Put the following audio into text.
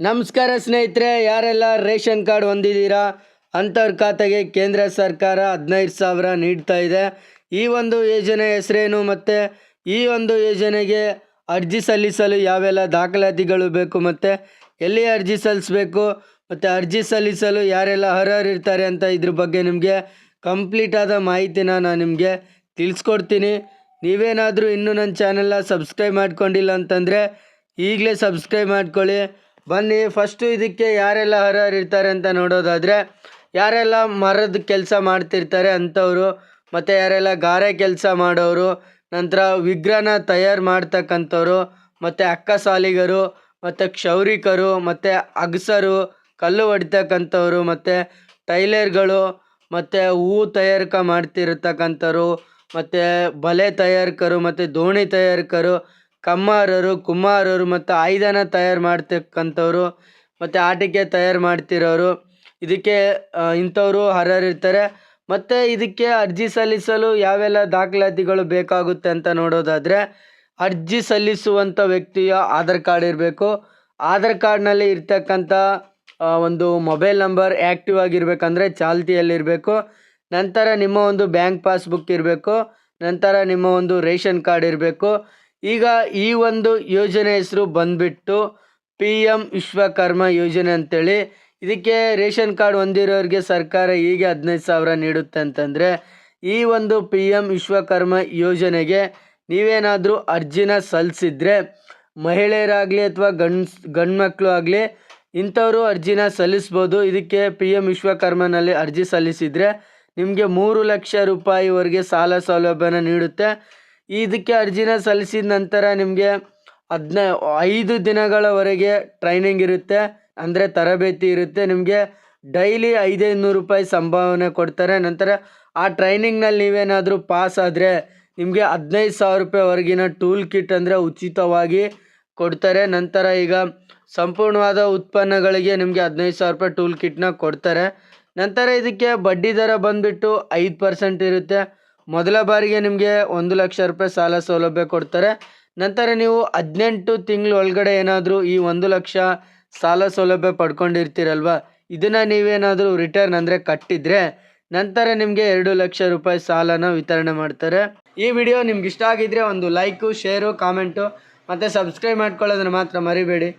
ನಮಸ್ಕಾರ ಸ್ನೇಹಿತರೆ, ಯಾರೆಲ್ಲ ರೇಷನ್ ಕಾರ್ಡ್ ಹೊಂದಿದ್ದೀರಾ? ಅಂಥವ್ರ ಖಾತೆಗೆ ಕೇಂದ್ರ ಸರ್ಕಾರ ಹದಿನೈದು ಸಾವಿರ ನೀಡ್ತಾ ಇದೆ. ಈ ಒಂದು ಯೋಜನೆ ಹೆಸರೇನು ಮತ್ತು? ಈ ಒಂದು ಯೋಜನೆಗೆ ಅರ್ಜಿ ಸಲ್ಲಿಸಲು ಯಾವೆಲ್ಲ ದಾಖಲಾತಿಗಳು ಬೇಕು ಮತ್ತು? ಎಲ್ಲಿ ಅರ್ಜಿ ಸಲ್ಲಿಸಬೇಕು? ಮತ್ತು ಅರ್ಜಿ ಸಲ್ಲಿಸಲು ಯಾರೆಲ್ಲ ಅರ್ಹರಿರ್ತಾರೆ ಅಂತ ಇದ್ರ ಬಗ್ಗೆ ನಿಮಗೆ ಕಂಪ್ಲೀಟ್ ಆದ ಮಾಹಿತಿನ ನಾನು ನಿಮಗೆ ತಿಳಿಸ್ಕೊಡ್ತೀನಿ. ನೀವೇನಾದರೂ ಇನ್ನೂ ನನ್ನ ಚಾನೆಲ್ನ ಸಬ್ಸ್ಕ್ರೈಬ್ ಮಾಡ್ಕೊಂಡಿಲ್ಲ ಅಂತಂದರೆ ಈಗಲೇ ಸಬ್ಸ್ಕ್ರೈಬ್ ಮಾಡ್ಕೊಳ್ಳಿ. ಬನ್ನಿ ಫಸ್ಟು ಇದಕ್ಕೆ ಯಾರೆಲ್ಲ ಅರ್ಹರಿರ್ತಾರೆ ಅಂತ ನೋಡೋದಾದರೆ, ಯಾರೆಲ್ಲ ಮರದ ಕೆಲಸ ಮಾಡ್ತಿರ್ತಾರೆ ಅಂಥವರು ಮತ್ತು ಯಾರೆಲ್ಲ ಗಾರೆ ಕೆಲಸ ಮಾಡೋರು ನಂತರ ವಿಗ್ರಹನ ತಯಾರು ಮಾಡ್ತಕ್ಕಂಥವ್ರು, ಮತ್ತು ಅಕ್ಕ ಸಾಲಿಗರು, ಮತ್ತು ಕ್ಷೌರಿಕರು, ಮತ್ತು ಅಗಸರು, ಕಲ್ಲು ಹೊಡಿತಕ್ಕಂಥವ್ರು, ಮತ್ತು ಟೈಲರ್ಗಳು, ಮತ್ತು ಹೂ ತಯಾರಿಕೆ ಮಾಡ್ತಿರತಕ್ಕಂಥವ್ರು, ಮತ್ತು ಬಲೆ ತಯಾರಕರು, ಮತ್ತು ದೋಣಿ ತಯಾರಕರು ಕಮ್ಮಾರರು, ಕುಮ್ಮಾರರು ಮತ್ತು ಆಯುಧನ ತಯಾರು ಮಾಡ್ತಕ್ಕಂಥವ್ರು ಮತ್ತು ಆಟಿಕೆ ತಯಾರು ಮಾಡ್ತಿರೋರು. ಇದಕ್ಕೆ ಇಂಥವರು ಅರ್ಹರಿರ್ತಾರೆ ಮತ್ತು ಇದಕ್ಕೆ ಅರ್ಜಿ ಸಲ್ಲಿಸಲು ಯಾವೆಲ್ಲ ದಾಖಲಾತಿಗಳು ಬೇಕಾಗುತ್ತೆ ಅಂತ ನೋಡೋದಾದರೆ, ಅರ್ಜಿ ಸಲ್ಲಿಸುವಂಥ ವ್ಯಕ್ತಿಯ ಆಧಾರ್ ಕಾರ್ಡ್ ಇರಬೇಕು. ಆಧಾರ್ ಕಾರ್ಡ್ನಲ್ಲಿ ಇರ್ತಕ್ಕಂಥ ಒಂದು ಮೊಬೈಲ್ ನಂಬರ್ ಆ್ಯಕ್ಟಿವ್ ಆಗಿರ್ಬೇಕಂದ್ರೆ ಚಾಲ್ತಿಯಲ್ಲಿರಬೇಕು ನಂತರ ನಿಮ್ಮ ಒಂದು ಬ್ಯಾಂಕ್ ಪಾಸ್ಬುಕ್ ಇರಬೇಕು. ನಂತರ ನಿಮ್ಮ ಒಂದು ರೇಷನ್ ಕಾರ್ಡ್ ಇರಬೇಕು. ಈಗ ಈ ಒಂದು ಯೋಜನೆ ಹೆಸರು ಬಂದ್ಬಿಟ್ಟು ಪಿ ಎಂ ವಿಶ್ವಕರ್ಮ ಯೋಜನೆ ಅಂತೇಳಿ. ಇದಕ್ಕೆ ರೇಷನ್ ಕಾರ್ಡ್ ಹೊಂದಿರೋರಿಗೆ ಸರ್ಕಾರ ಹೀಗೆ ಹದಿನೈದು ಸಾವಿರ ನೀಡುತ್ತೆ ಅಂತಂದರೆ, ಈ ಒಂದು ಪಿ ಎಂ ವಿಶ್ವಕರ್ಮ ಯೋಜನೆಗೆ ನೀವೇನಾದರೂ ಅರ್ಜಿನ ಸಲ್ಲಿಸಿದ್ರೆ, ಮಹಿಳೆಯರಾಗಲಿ ಅಥವಾ ಗಂಡ್ಸ್ ಗಂಡ್ಮಕ್ಳು ಆಗಲಿ ಇಂಥವರು ಅರ್ಜಿನ ಸಲ್ಲಿಸ್ಬೋದು. ಇದಕ್ಕೆ ಪಿ ಎಂ ವಿಶ್ವಕರ್ಮನಲ್ಲಿ ಅರ್ಜಿ ಸಲ್ಲಿಸಿದರೆ ನಿಮಗೆ ಮೂರು ಲಕ್ಷ ರೂಪಾಯಿವರೆಗೆ ಸಾಲ ಸೌಲಭ್ಯನ ನೀಡುತ್ತೆ. ಇದಕ್ಕೆ ಅರ್ಜಿನ ಸಲ್ಲಿಸಿದ ನಂತರ ನಿಮಗೆ ಹದಿನ, ಐದು ದಿನಗಳವರೆಗೆ ಟ್ರೈನಿಂಗ್ ಇರುತ್ತೆ. ಅಂದರೆ ತರಬೇತಿ ಇರುತ್ತೆ. ನಿಮಗೆ ಡೈಲಿ ಐದೈದು ನೂರು ರೂಪಾಯಿ ಸಂಭಾವನೆ ಕೊಡ್ತಾರೆ. ನಂತರ ಆ ಟ್ರೈನಿಂಗ್ನಲ್ಲಿ ನೀವೇನಾದರೂ ಪಾಸ್ ಆದರೆ ನಿಮಗೆ ಹದಿನೈದು ಸಾವಿರ ರೂಪಾಯಿವರೆಗಿನ ಟೂಲ್ ಕಿಟ್ ಅಂದರೆ ಉಚಿತವಾಗಿ ಕೊಡ್ತಾರೆ. ನಂತರ ಈಗ ಸಂಪೂರ್ಣವಾದ ಉತ್ಪನ್ನಗಳಿಗೆ ನಿಮಗೆ ಹದಿನೈದು ಸಾವಿರ ರೂಪಾಯಿ ಟೂಲ್ ಕಿಟ್ನ ಕೊಡ್ತಾರೆ. ನಂತರ ಇದಕ್ಕೆ ಬಡ್ಡಿ ದರ ಬಂದುಬಿಟ್ಟು ಐದು ಪರ್ಸೆಂಟ್ ಇರುತ್ತೆ. ಮೊದಲ ಬಾರಿಗೆ ನಿಮಗೆ ಒಂದು ಲಕ್ಷ ರೂಪಾಯಿ ಸಾಲ ಸೌಲಭ್ಯ ಕೊಡ್ತಾರೆ. ನಂತರ ನೀವು ಹದಿನೆಂಟು ತಿಂಗಳ ಒಳಗಡೆ ಏನಾದರೂ ಈ ಒಂದು ಲಕ್ಷ ಸಾಲ ಸೌಲಭ್ಯ ಪಡ್ಕೊಂಡಿರ್ತೀರಲ್ವ? ಇದನ್ನು ನೀವೇನಾದರೂ ರಿಟರ್ನ್ ಅಂದರೆ ಕಟ್ಟಿದರೆ ನಂತರ ನಿಮಗೆ ಎರಡು ಲಕ್ಷ ರೂಪಾಯಿ ಸಾಲನ ವಿತರಣೆ ಮಾಡ್ತಾರೆ. ಈ ವಿಡಿಯೋ ನಿಮ್ಗೆ ಇಷ್ಟ ಆಗಿದ್ರೆ ಒಂದು ಲೈಕು ಶೇರು ಕಾಮೆಂಟು ಮತ್ತು ಸಬ್ಸ್ಕ್ರೈಬ್ ಮಾಡ್ಕೊಳ್ಳೋದನ್ನು ಮಾತ್ರ ಮರಿಬೇಡಿ.